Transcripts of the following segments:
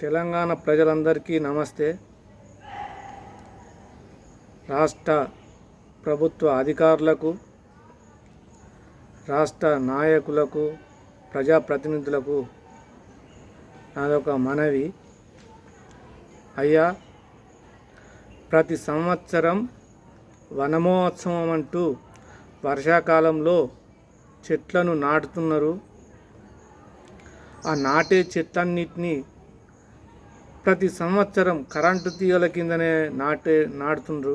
తెలంగాణ ప్రజలందరికీ నమస్తే. రాష్ట్ర ప్రభుత్వ అధికారులకు రాష్ట్ర నాయకులకు ప్రజాప్రతినిధులకు నాదొక మనవి. అయ్యా ప్రతి సంవత్సరం వనమహోత్సవం అంటూ వర్షాకాలంలో చెట్లను నాటుతున్నారు. ఆ నాటే చెట్లన్నిటినీ ప్రతి సంవత్సరం కరెంటు తీగల కిందనే నాటే నాటుతుండ్రు.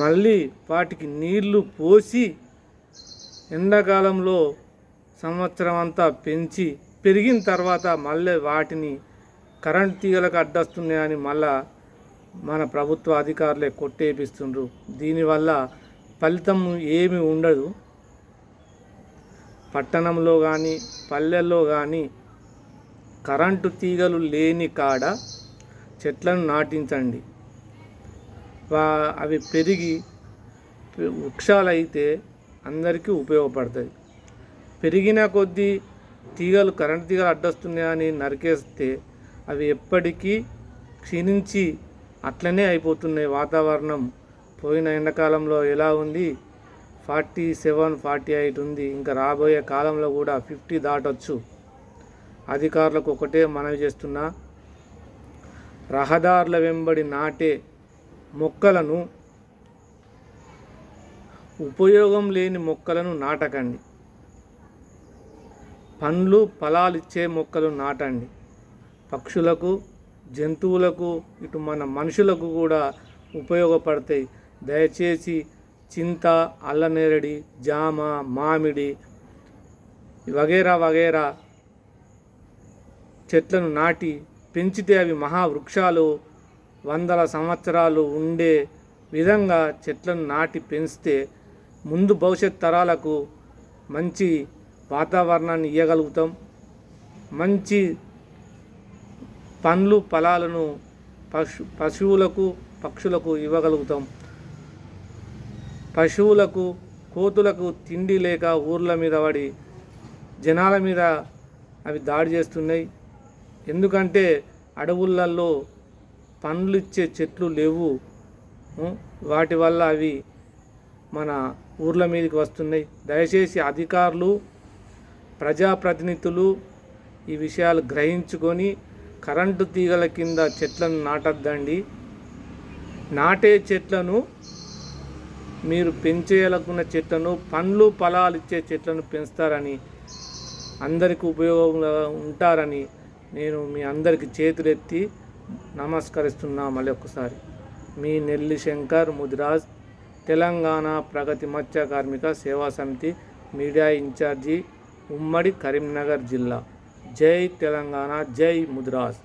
మళ్ళీ వాటికి నీళ్ళు పోసి ఎండాకాలంలో సంవత్సరం అంతా పెంచి పెరిగిన తర్వాత మళ్ళీ వాటిని కరెంట్ తీగలకు అడ్డస్తున్నాయని మళ్ళా మన ప్రభుత్వ అధికారులే కొట్టేపిస్తుండ్రు. దీనివల్ల ఫలితం ఏమి ఉండదు. పట్టణంలో కానీ పల్లెల్లో కానీ కరెంటు తీగలు లేని కాడ చెట్లను నాటించండి. వా అవి పెరిగి వృక్షాలైతే అందరికీ ఉపయోగపడతాయి. పెరిగిన కొద్దీ తీగలు కరెంటు తీగలు అడ్డొస్తున్నాయని నరికేస్తే అవి ఎప్పటికీ క్షీణించి అట్లనే అయిపోతున్నాయి. వాతావరణం పోయిన ఎండాకాలంలో ఎలా ఉంది? ఫార్టీ సెవెన్ ఫార్టీ ఎయిట్ ఉంది. ఇంకా రాబోయే కాలంలో కూడా ఫిఫ్టీ దాటొచ్చు. అధికారులకు ఒకటే మనవి చేస్తున్నా రహదారుల వెంబడి నాటే మొక్కలను ఉపయోగం లేని మొక్కలను నాటకండి. పండ్లు ఫలాలు ఇచ్చే మొక్కలు నాటండి. పక్షులకు జంతువులకు ఇటు మన మనుషులకు కూడా ఉపయోగపడతాయి. దయచేసి చింత అల్లనేరడి జామ మామిడి వగేరా వగేరా చెట్లను నాటి పెంచితే అవి మహావృక్షాలు. వందల సంవత్సరాలు ఉండే విధంగా చెట్లను నాటి పెంచితే ముందు భవిష్యత్ తరాలకు మంచి వాతావరణాన్ని ఇవ్వగలుగుతాం మంచి పండ్లు ఫలాలను పశు పశువులకు పక్షులకు ఇవ్వగలుగుతాం. పశువులకు కోతులకు తిండి లేక ఊర్ల మీద పడి జనాల మీద అవి దాడి చేస్తున్నాయి. ఎందుకంటే అడవులలో పండ్లు ఇచ్చే చెట్లు లేవు. వాటి వల్ల అవి మన ఊర్ల మీదకి వస్తున్నాయి. దయచేసి అధికారులు ప్రజాప్రతినిధులు ఈ విషయాలు గ్రహించుకొని కరెంటు తీగల కింద చెట్లను నాటద్దండి. నాటే చెట్లను మీరు పెంచేయాలనుకున్న చెట్లను పండ్లు ఫలాలు ఇచ్చే చెట్లను పెంచుతారని అందరికీ ఉపయోగంగా ఉంటారని నేను మీ అందరికి చేతులెత్తి నమస్కరిస్తున్నా మళ్ళీ ఒక్కసారి. మీ నెల్లి శంకర్ ముదిరాజ్ తెలంగాణ ప్రగతి మత్స్య కార్మిక సేవా సమితి మీడియా ఇన్ఛార్జి ఉమ్మడి కరీంనగర్ జిల్లా. జై తెలంగాణ జై ముదిరాజ్.